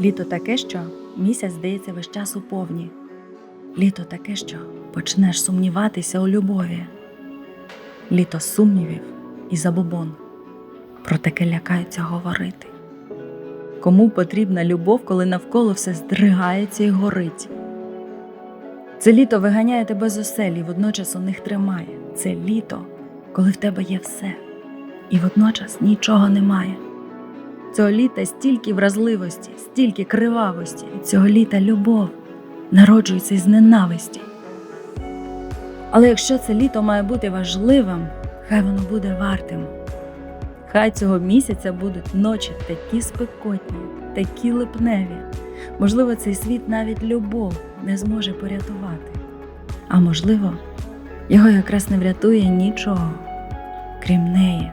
Літо таке, що місяць здається весь час у повні. Літо таке, що почнеш сумніватися у любові. Літо сумнівів і забобон. Про таке лякаються говорити. Кому потрібна любов, коли навколо все здригається і горить? Це літо виганяє тебе з оселі, водночас у них тримає. Це літо, коли в тебе є все, і водночас нічого немає. Цього літа стільки вразливості, стільки кривавості, цього літа любов народжується із ненависті. Але якщо це літо має бути важливим, хай воно буде вартим. Хай цього місяця будуть ночі такі спекотні, такі липневі. Можливо, цей світ навіть любов не зможе порятувати. А можливо, його якраз не врятує нічого, крім неї.